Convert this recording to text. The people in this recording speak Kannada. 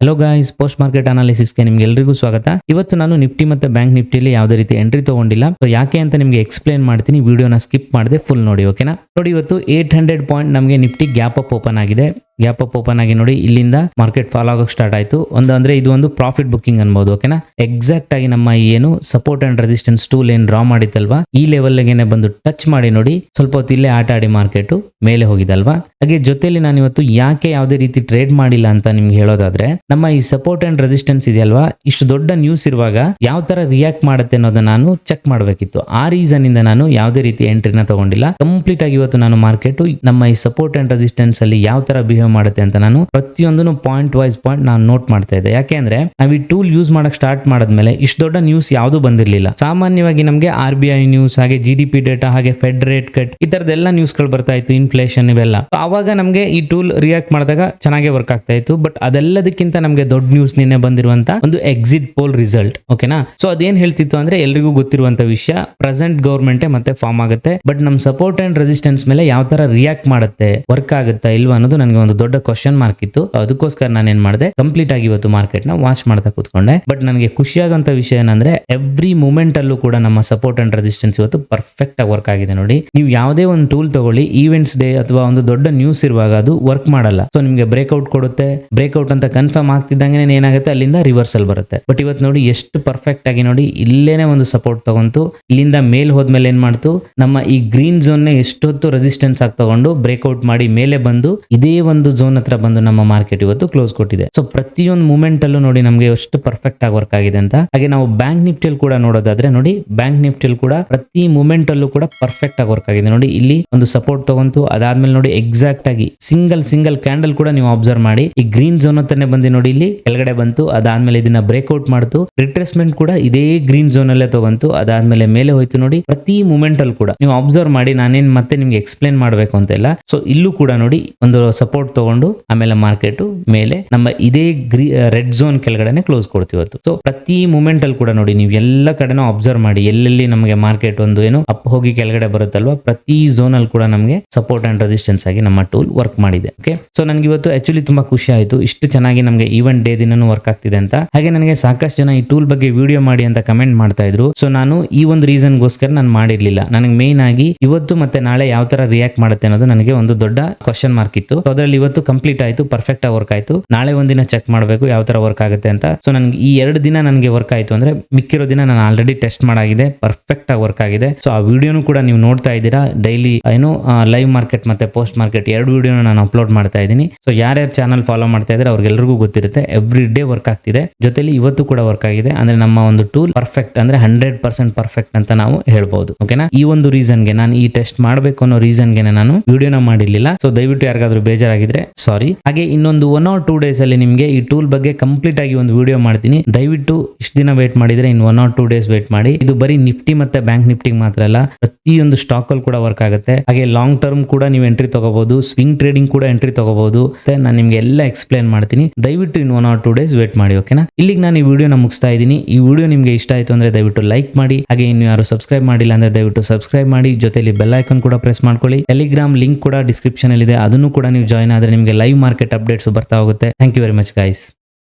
ಹಲೋ ಗಾಯ್ಸ್ ಪೋಸ್ಟ್ ಮಾರ್ಕೆಟ್ ಅನಾಲಿಸಿಸ್ಗೆ ನಿಮ್ಗೆ ಎಲ್ರಿಗೂ ಸ್ವಾಗತ. ಇವತ್ತು ನಾನು ನಿಫ್ಟಿ ಮತ್ತೆ ಬ್ಯಾಂಕ್ ನಿಫ್ಟಿಲಿ ಯಾವುದೇ ರೀತಿ ಎಂಟ್ರಿ ತಗೊಂಡಿಲ್ಲ. ಯಾಕೆ ಅಂತ ನಿಮಗೆ ಎಕ್ಸ್ಪ್ಲೇನ್ ಮಾಡ್ತೀನಿ. ವಿಡಿಯೋನ ಸ್ಕಿಪ್ ಮಾಡದೆ ಫುಲ್ ನೋಡಿ ಓಕೆನಾ ನೋಡಿ, ಇವತ್ತು ಏಟ್ ಹಂಡ್ರೆಡ್ ಪಾಯಿಂಟ್ ನಮಗೆ ನಿಫ್ಟಿ ಗ್ಯಾಪ್ ಅಪ್ ಓಪನ್ ಆಗಿದೆ. ಗ್ಯಾಪ್ ಅಪ್ ಓಪನ್ ಆಗಿ ನೋಡಿ, ಇಲ್ಲಿಂದ ಮಾರ್ಕೆಟ್ ಫಾಲೋ ಆಗೋಕೆ ಸ್ಟಾರ್ಟ್ ಆಯಿತು. ಒಂದು ಅಂದ್ರೆ ಇದು ಒಂದು ಪ್ರಾಫಿಟ್ ಬುಕ್ಕಿಂಗ್ ಅನ್ಬೋದು ಓಕೆನಾ ಎಕ್ಸಾಕ್ಟ್ ಆಗಿ ನಮ್ಮ ಏನು ಸಪೋರ್ಟ್ ಅಂಡ್ ರೆಸಿಸ್ಟೆನ್ಸ್ ಟೂಲ್ ಏನು ಡ್ರಾ ಮಾಡಿತ್ತಲ್ವಾ? ಈ ಲೆವೆಲ್ಗೇನೆ ಬಂದು ಟಚ್ ಮಾಡಿ ನೋಡಿ, ಸ್ವಲ್ಪ ಹೊತ್ತು ಇಲ್ಲೇ ಆಟ ಆಡಿ ಮಾರ್ಕೆಟ್ ಮೇಲೆ ಹೋಗಿದಲ್ವಾ ಹಾಗೆ ಜೊತೆಲಿ ನಾನು ಇವತ್ತು ಯಾಕೆ ಯಾವುದೇ ರೀತಿ ಟ್ರೇಡ್ ಮಾಡಿಲ್ಲ ಅಂತ ನಿಮ್ಗೆ ಹೇಳೋದಾದ್ರೆ, ನಮ್ಮ ಈ ಸಪೋರ್ಟ್ ಅಂಡ್ ರೆಸಿಸ್ಟೆನ್ಸ್ ಇದೆಯಲ್ವಾ? ಇಷ್ಟು ದೊಡ್ಡ ನ್ಯೂಸ್ ಇರುವಾಗ ಯಾವ ತರ ರಿಯಾಕ್ಟ್ ಮಾಡುತ್ತೆ ಅನ್ನೋದನ್ನ ನಾನು ಚೆಕ್ ಮಾಡಬೇಕಿತ್ತು. ಆ ರೀಸನ್ ಇಂದ ನಾನು ಯಾವುದೇ ರೀತಿ ಎಂಟ್ರಿನ ತಗೊಂಡಿಲ್ಲ. ಕಂಪ್ಲೀಟ್ ಆಗಿ ಇವತ್ತು ನಾನು ಮಾರ್ಕೆಟ್ ನಮ್ಮ ಈ ಸಪೋರ್ಟ್ ಅಂಡ್ ರೆಸಿಸ್ಟೆನ್ಸ್ ಅಲ್ಲಿ ಯಾವ ತರ ಬಿಹೇವ್ ಮಾಡುತ್ತೆ ಅಂತ ನಾನು ಪ್ರತಿಯೊಂದನ್ನು ಪಾಯಿಂಟ್ ವೈಸ್ ಪಾಯಿಂಟ್ ನಾನು ನೋಟ್ ಮಾಡ್ತಾ ಇದ್ದೆ. ಯಾಕೆ ಅಂದ್ರೆ ನಾವು ಈ ಟೂಲ್ ಯೂಸ್ ಮಾಡಕ್ ಸ್ಟಾರ್ಟ್ ಮಾಡಿದ್ಮೇಲೆ ಇಷ್ಟು ದೊಡ್ಡ ನ್ಯೂಸ್ ಯಾವುದು ಬಂದಿರಲಿಲ್ಲ. ಸಾಮಾನ್ಯವಾಗಿ ನಮಗೆ ಆರ್ ಬಿ ಐ ನ್ಯೂಸ್ ಹಾಗೆ ಜಿ ಡಿ ಪಿ ಡೇಟಾ ಹಾಗೆ ಫೆಡ್ ರೇಟ್ ಕಟ್ ಈ ತರದೆಲ್ಲ ನ್ಯೂಸ್ಗಳು ಬರ್ತಾ ಇತ್ತು ಇನ್ಫ್ಲೇಷನ್ ಇವೆಲ್ಲ. ಆವಾಗ ನಮಗೆ ಈ ಟೂಲ್ ರಿಯಾಕ್ಟ್ ಮಾಡಿದಾಗ ಚೆನ್ನಾಗಿ ವರ್ಕ್ ಆಗ್ತಾ ಇತ್ತು ಬಟ್ ಅದೆಲ್ಲದಕ್ಕಿಂತ ನಮಗೆ ದೊಡ್ಡ ನ್ಯೂಸ್ ನಿನ್ನೆ ಬಂದಿರುವಂತ ಒಂದು ಎಕ್ಸಿಟ್ ಪೋಲ್ ರಿಸಲ್ಟ್ ಓಕೆನಾ ಸೊ ಅದೇನ್ ಹೇಳ್ತಿತ್ತು ಅಂದ್ರೆ ಎಲ್ರಿಗೂ ಗೊತ್ತಿರುವಂತ ವಿಷಯ ಪ್ರೆಸೆಂಟ್ ಗೌರ್ಮೆಂಟ್ ಮತ್ತೆ ಫಾರ್ಮ್ ಆಗುತ್ತೆ ಬಟ್ ನಮ್ ಸಪೋರ್ಟ್ ಅಂಡ್ ರೆಸಿಸ್ಟೆನ್ಸ್ ಮೇಲೆ ಯಾವ ತರ ರಿಯಾಕ್ಟ್ ಮಾಡುತ್ತೆ ವರ್ಕ್ ಆಗುತ್ತಾ ಇಲ್ವಾ ಅನ್ನೋದು ನನಗೆ ಒಂದು ದೊಡ್ಡ ಕ್ವಶನ್ ಮಾರ್ಕ್ ಇತ್ತು. ಅದಕ್ಕೋಸ್ಕರ ನಾನು ಏನ್ ಮಾಡಿದೆ ಕಂಪ್ಲೀಟ್ ಆಗಿ ಇವತ್ತು ಮಾರ್ಕೆಟ್ನ ವಾಚ್ ಮಾಡ್ತಾ ಕೂತ್ಕೊಂಡೆ. ಬಟ್ ನನಗೆ ಖುಷಿಯಾಗಂತ ವಿಷಯ ಏನಂದ್ರೆ ಎವ್ರಿ ಮೂಮೆಂಟ್ ಅಲ್ಲೂ ಕೂಡ ನಮ್ಮ ಸಪೋರ್ಟ್ ಅಂಡ್ ರೆಸಿಸ್ಟೆನ್ಸ್ ಇವತ್ತು ಪರ್ಫೆಕ್ಟ್ ಆಗಿ ವರ್ಕ್ ಆಗಿದೆ ನೋಡಿ. ನೀವು ಯಾವುದೇ ಒಂದು ಟೂಲ್ ತಗೊಳ್ಳಿ ಈವೆಂಟ್ಸ್ ಡೇ ಅಥವಾ ಒಂದು ದೊಡ್ಡ ನ್ಯೂಸ್ ಇರುವಾಗ ಅದು ವರ್ಕ್ ಮಾಡಲ್ಲ. ಸೊ ನಿಮಗೆ ಬ್ರೇಕ್ಔಟ್ ಕೊಡುತ್ತೆ. ಬ್ರೇಕ್ಔಟ್ ಅಂತ ಕನ್ಫರ್ಮ್ ಆಗ್ತಿದ್ದಂಗೆ ಏನಾಗುತ್ತೆ? ಅಲ್ಲಿಂದ ರಿವರ್ಸಲ್ ಬರುತ್ತೆ. ಬಟ್ ಇವತ್ತು ನೋಡಿ ಎಷ್ಟು ಪರ್ಫೆಕ್ಟ್ ಆಗಿ ನೋಡಿ, ಇಲ್ಲೇನೆ ಒಂದು ಸಪೋರ್ಟ್ ತಗೊಂತು, ಇಲ್ಲಿಂದ ಮೇಲ್ ಹೋದ್ಮೇಲೆ ಏನ್ ಮಾಡ್ತು? ನಮ್ಮ ಈ ಗ್ರೀನ್ ಝೋನ್ ಎಷ್ಟೊತ್ತು ರೆಸಿಸ್ಟೆನ್ಸ್ ಆಗಿ ತಗೊಂಡು ಬ್ರೇಕ್ಔಟ್ ಮಾಡಿ ಮೇಲೆ ಬಂದು, ಇದೇ ಒಂದು ಝೋನ್ ಹತ್ರ ಬಂದು ನಮ್ಮ ಮಾರ್ಕೆಟ್ ಇವತ್ತು ಕ್ಲೋಸ್ ಕೊಟ್ಟಿದೆ. ಸೊ ಪ್ರತಿಯೊಂದು ಮೂಮೆಂಟ್ ಅಲ್ಲೂ ನೋಡಿ ನಮಗೆ ಎಷ್ಟು ಪರ್ಫೆಕ್ಟ್ ಆಗಿ ವರ್ಕ್ ಆಗಿದೆ ಅಂತ. ಹಾಗೆ ನಾವು ಬ್ಯಾಂಕ್ ನಿಫ್ಟಿಯಲ್ಲಿ ಕೂಡ ನೋಡೋದಾದ್ರೆ ನೋಡಿ ಬ್ಯಾಂಕ್ ನಿಫ್ಟಿಯಲ್ಲಿ ಕೂಡ ಪ್ರತಿ ಮೂಮೆಂಟ್ ಅಲ್ಲೂ ಕೂಡ ಪರ್ಫೆಕ್ಟ್ ಆಗಿ ವರ್ಕ್ ಆಗಿದೆ. ನೋಡಿ, ಇಲ್ಲಿ ಒಂದು ಸಪೋರ್ಟ್ ತಗೊಂತು, ಅದಾದ್ಮೇಲೆ ನೋಡಿ ಎಕ್ಸಾಕ್ಟ್ ಆಗಿ ಸಿಂಗಲ್ ಸಿಂಗಲ್ ಕ್ಯಾಂಡಲ್ ಕೂಡ ನೀವು ಅಬ್ಸರ್ವ್ ಮಾಡಿ. ಈ ಗ್ರೀನ್ ಝೋನ್ ಹತ್ರನೇ ಬಂದು ನೋಡಿ, ಇಲ್ಲಿ ಕೆಳಗಡೆ ಬಂತು, ಅದಾದ್ಮೇಲೆ ಇದನ್ನ ಬ್ರೇಕ್ಔಟ್ ಮಾಡ್ತು ರಿಟ್ರೆಸ್ಮೆಂಟ್ ಕೂಡ ಇದೇ ಗ್ರೀನ್ ಝೋನ್ ಅಲ್ಲೇ ತಗೊಂತು, ಅದಾದ್ಮೇಲೆ ಮೇಲೆ ಹೋಯ್ತು ನೋಡಿ, ಪ್ರತಿ ಮೂಮೆಂಟ್ ಅಲ್ಲಿ ಕೂಡ. ನೀವು ಅಬ್ಸರ್ವ್ ಮಾಡಿ, ನಾನೇನ್ ಮತ್ತೆ ನಿಮ್ಗೆ ಎಕ್ಸ್ಪ್ಲೇನ್ ಮಾಡಬೇಕು ಅಂತ ಇಲ್ಲ ಸೊ ಇಲ್ಲೂ ಕೂಡ ನೋಡಿ, ಒಂದು ಸಪೋರ್ಟ್ ತಗೊಂಡು ಆಮೇಲೆ ಮಾರ್ಕೆಟ್ ಮೇಲೆ ನಮ್ಮ ಇದೇ ಗ್ರೀ ರೆಡ್ ಝೋನ್ ಕೆಳಗಡೆ ಕ್ಲೋಸ್ ಕೊಡ್ತೀವತ್ತು ಸೊ ಪ್ರತಿ ಮೂಮೆಂಟ್ ಅಲ್ಲಿ ಕೂಡ ನೋಡಿ, ನೀವು ಎಲ್ಲ ಕಡೆನೂ ಅಬ್ಸರ್ವ್ ಮಾಡಿ, ಎಲ್ಲೆಲ್ಲಿ ನಮಗೆ ಮಾರ್ಕೆಟ್ ಒಂದು ಏನು ಅಪ್ ಹೋಗಿ ಕೆಳಗಡೆ ಬರುತ್ತಲ್ವಾ, ಪ್ರತಿ ಝೋನ್ ಅಲ್ಲಿ ಕೂಡ ನಮಗೆ ಸಪೋರ್ಟ್ ಅಂಡ್ ರೆಸಿಸ್ಟೆನ್ಸ್ ಆಗಿ ನಮ್ಮ ಟೂಲ್ ವರ್ಕ್ ಮಾಡಿದೆ ಓಕೆ ಸೊ ನನಗೆ ಇವತ್ತು ಆಕ್ಚುಲಿ ತುಂಬಾ ಖುಷಿ ಆಯಿತು. ಇಷ್ಟು ಚೆನ್ನಾಗಿ ನಮಗೆ ಈವೆಂಟ್ ಡೇ ದಿನನೂ ವರ್ಕ್ ಆಗ್ತಿದೆ ಅಂತ. ಹಾಗೆ ನನಗೆ ಸಾಕಷ್ಟು ಜನ ಈ ಟೂಲ್ ಬಗ್ಗೆ ವಿಡಿಯೋ ಮಾಡಿ ಅಂತ ಕಮೆಂಟ್ ಮಾಡ್ತಾ ಇದ್ರು. ಸೊ ನಾನು ಈ ಒಂದು ರೀಸನ್ ಗೋಸ್ಕರ ನಾನು ಮಾಡಿರ್ಲಿಲ್ಲ. ನನಗೆ ಮೇನ್ ಆಗಿ ಇವತ್ತು ಮತ್ತೆ ನಾಳೆ ಯಾವ ತರ ರಿಯಾಕ್ಟ್ ಮಾಡುತ್ತೆ ಅನ್ನೋದು ನನಗೆ ಒಂದು ದೊಡ್ಡ ಕ್ವಶನ್ ಮಾರ್ಕ್ ಇತ್ತು. ಅದರಲ್ಲಿ ಇವತ್ತು ಕಂಪ್ಲೀಟ್ ಆಯಿತು ಪರ್ಫೆಕ್ಟ್ ಆಗಿ ವರ್ಕ್ ಆಯಿತು. ನಾಳೆ ಒಂದಿನ ಚೆಕ್ ಮಾಡಬೇಕು ಯಾವ ತರ ವರ್ಕ್ ಆಗುತ್ತೆ ಅಂತ. ಸೊ ನನಗೆ ಈ ಎರಡು ದಿನ ನನಗೆ ವರ್ಕ್ ಆಯಿತು ಅಂದ್ರೆ ಮಿಕ್ಕಿರೋ ದಿನ ನಾನು ಆಲ್ರೆಡಿ ಟೆಸ್ಟ್ ಮಾಡಾಗಿದೆ ಪರ್ಫೆಕ್ಟ್ ಆಗಿ ವರ್ಕ್ ಆಗಿದೆ. ಸೊ ಆ ವಿಡಿಯೋನು ಕೂಡ ನೀವು ನೋಡ್ತಾ ಇದ್ದೀರಾ. ಡೈಲಿ ಏನು ಲೈವ್ ಮಾರ್ಕೆಟ್ ಮತ್ತೆ ಪೋಸ್ಟ್ ಮಾರ್ಕೆಟ್ ಎರಡು ವಿಡಿಯೋನ ನಾನು ಅಪ್ಲೋಡ್ ಮಾಡ್ತಾ ಇದ್ದೀನಿ. ಸೊ ಯಾರ್ಯಾರು ಚಾನಲ್ ಫಾಲೋ ಮಾಡ್ತಾ ಇದ್ದಾರೆ ಅವ್ರಿಗೆಲ್ಲರಿಗೂ ಗೊತ್ತಿರುತ್ತೆ. ಎವ್ರಿ ಡೇ ವರ್ಕ್ ಆಗ್ತಿದೆ. ಜೊತೆಲಿ ಇವತ್ತು ಕೂಡ ವರ್ಕ್ ಆಗಿದೆ. ಅಂದ್ರೆ ನಮ್ಮ ಒಂದು ಟೂಲ್ ಪರ್ಫೆಕ್ಟ್ ಅಂದ್ರೆ ಹಂಡ್ರೆಡ್ ಪರ್ಸೆಂಟ್ ಪರ್ಫೆಕ್ಟ್ ಅಂತ ನಾವು ಹೇಳ್ಬಹುದು ಓಕೆನಾ ಈ ಒಂದು ರೀಸನ್ಗೆ ನಾನು ಈ ಟೆಸ್ಟ್ ಮಾಡಬೇಕು ಅನ್ನೋ ರೀಸನ್ಗೆ ನಾನು ವಿಡಿಯೋನ ಮಾಡಿರ್ಲಿಲ್ಲ. ಸೊ ದಯವಿಟ್ಟು ಯಾರಿಗಾದ್ರೂ ಬೇಜಾರಾಗಿದ್ರೆ ಸಾರಿ ಹಾಗೆ ಇನ್ನೊಂದು ಒನ್ ಆರ್ ಟೂ ಡೇಸ್ ಅಲ್ಲಿ ನಿಮಗೆ ಈ ಟೂಲ್ ಬಗ್ಗೆ ಕಂಪ್ಲೀಟ್ ಆಗಿ ಒಂದು ವಿಡಿಯೋ ಮಾಡ್ತೀನಿ. ದಯವಿಟ್ಟು ಇಷ್ಟು ದಿನ ವೇಟ್ ಮಾಡಿದ್ರೆ in one or two days wait ಮಾಡಿ. ಇದು ಬರೀ ನಿಫ್ಟಿ ಮತ್ತೆ ಬ್ಯಾಂಕ್ ನಿಫ್ಟಿಗೆ ಮಾತ್ರ ಅಲ್ಲ, ಪ್ರತಿಯೊಂದು ಸ್ಟಾಕ್ ಅಲ್ಲಿ ಕೂಡ ವರ್ಕ್ ಆಗುತ್ತೆ. ಹಾಗೆ ಲಾಂಗ್ ಟರ್ಮ್ ಕೂಡ ನೀವು ಎಂಟ್ರಿ ತಗೋಬಹುದು ಸ್ವಿಂಗ್ ಟ್ರೇಡಿಂಗ್ ಕೂಡ ಎಂಟ್ರಿ ತಗೋಬಹುದು ನಾನು ನಿಮ್ಗೆ ಎಲ್ಲ ಎಕ್ಸ್ಪ್ಲೇನ್ ಮಾಡ್ತೀನಿ. ದಯವಿಟ್ಟು in one or two days wait ಮಾಡಿ ಓಕೆನಾ ಇಲ್ಲಿಗೆ ನಾನು ಈ ವಿಡಿಯೋನ ಮುಗಿಸ್ತಾ ಇದ್ದೀನಿ. ಈ ವಿಡಿಯೋ ನಿಮಗೆ ಇಷ್ಟ ಆಯ್ತು ಅಂದ್ರೆ ದಯವಿಟ್ಟು ಲೈಕ್ ಮಾಡಿ. ಹಾಗೆ ಇನ್ನು ಯಾರು ಸಬ್ಸ್ಕ್ರೈಬ್ ಮಾಡಿಲ್ಲ ಅಂದ್ರೆ ದಯವಿಟ್ಟು ಸಬ್ಸ್ಕ್ರೈಬ್ ಮಾಡಿ. ಜೊತೆಲಿ ಬೆಲ್ ಐಕನ್ ಕೂಡ ಪ್ರೆಸ್ ಮಾಡ್ಕೊಳ್ಳಿ. ಟೆಲಿಗ್ರಾಮ್ ಲಿಂಕ್ ಕೂಡ ಡಿಸ್ಕ್ರಿಪ್ಷನ್ ಅಲ್ಲಿ ಇದೆ ಅದನ್ನು ಕೂಡ ನೀವು ಜಾಯ್ನ್ ಆದ್ರೆ ನಿಮಗೆ ಲೈವ್ ಮಾರ್ಕೆಟ್ ಅಪ್ಡೇಟ್ಸ್ ಬರ್ತಾ ಹೋಗುತ್ತೆ. Thank you very much guys